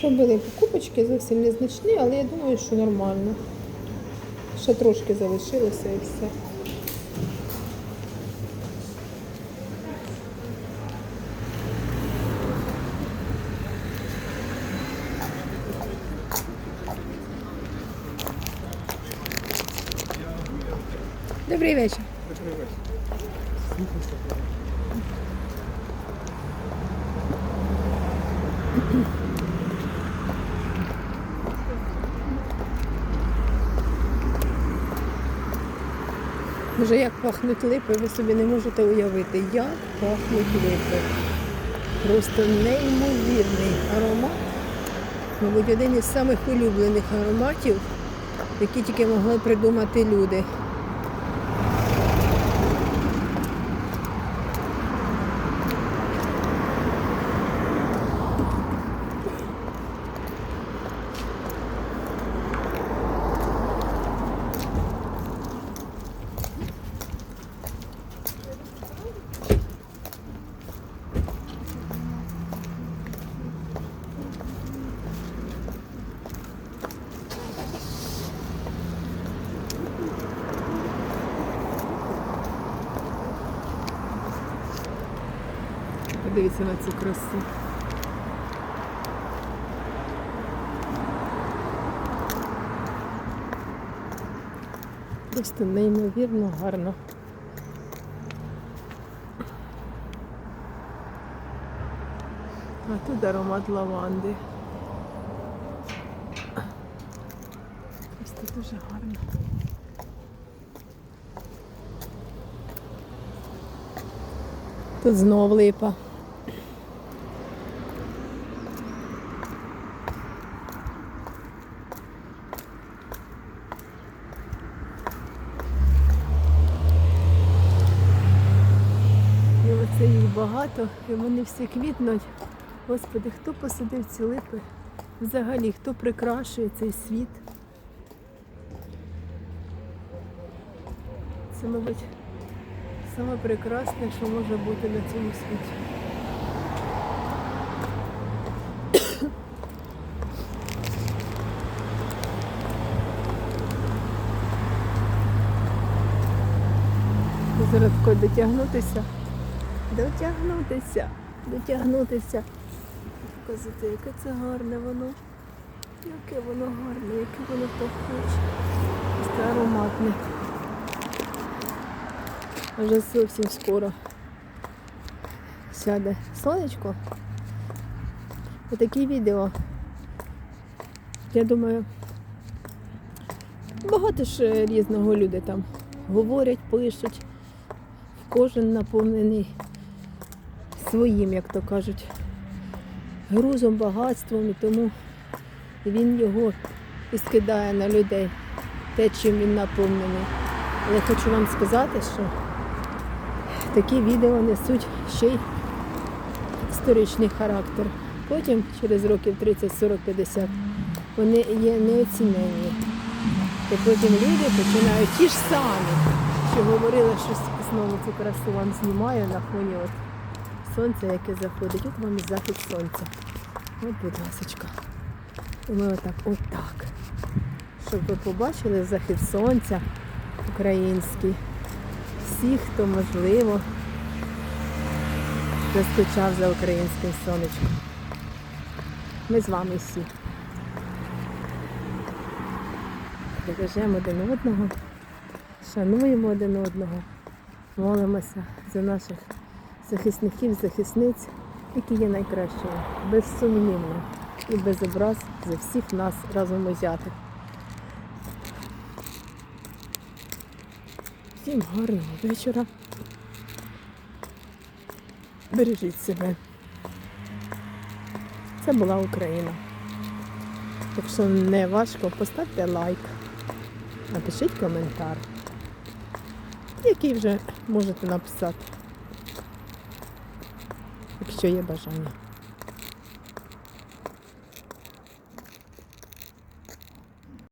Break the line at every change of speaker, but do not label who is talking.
Зробили покупочки зовсім незначні, але я думаю, що нормально. Ще трошки залишилося і все. Добрий вечір. Вже як пахнуть липи, ви собі не можете уявити, як пахнуть липи. Просто неймовірний аромат. Мабуть, один із самих улюблених ароматів, які тільки могли придумати люди. Подивіться на цю красу. Просто неймовірно гарно. А тут аромат лаванди. Просто дуже гарно. Тут знов липа. Багато, і вони всі квітнуть. Господи, хто посадив ці липи? Взагалі, хто прикрашує цей світ? Це, мабуть, саме прекрасне, що може бути на цьому світі. Зараз тако дотягнутися. Дотягнутися, дотягнутися. Показати, яке це гарне воно. Яке воно гарне, яке воно пахуче. Просто ароматне. Вже зовсім скоро сяде сонечко. Отакі відео. Я думаю, багато ж різного люди там говорять, пишуть. Кожен наповнений своїм, як то кажуть, грузом, багатством, і тому він його і скидає на людей, те, чим він наповнений. Але хочу вам сказати, що такі відео несуть ще й історичний характер. Потім, через років 30, 40, 50, вони є неоціненні. І потім люди починають ті ж самі, що говорили, що знову цю красу вам знімаю на фоні от сонця, яке заходить. От вам і захід сонця. От, будь ласочка. І ми отак, отак. Щоб ви побачили захід сонця український. Всі, хто можливо, заскучав за українським сонечком. Ми з вами всі. Бережемо один одного, шануємо один одного, молимося за наших захисників, захисниць, які є найкращими, безсумнівно і без образ за всіх нас разом узятих. Всім гарного вечора. Бережіть себе. Це була Україна. Якщо не важко, поставте лайк, напишіть коментар, який вже можете написати, якщо є бажання.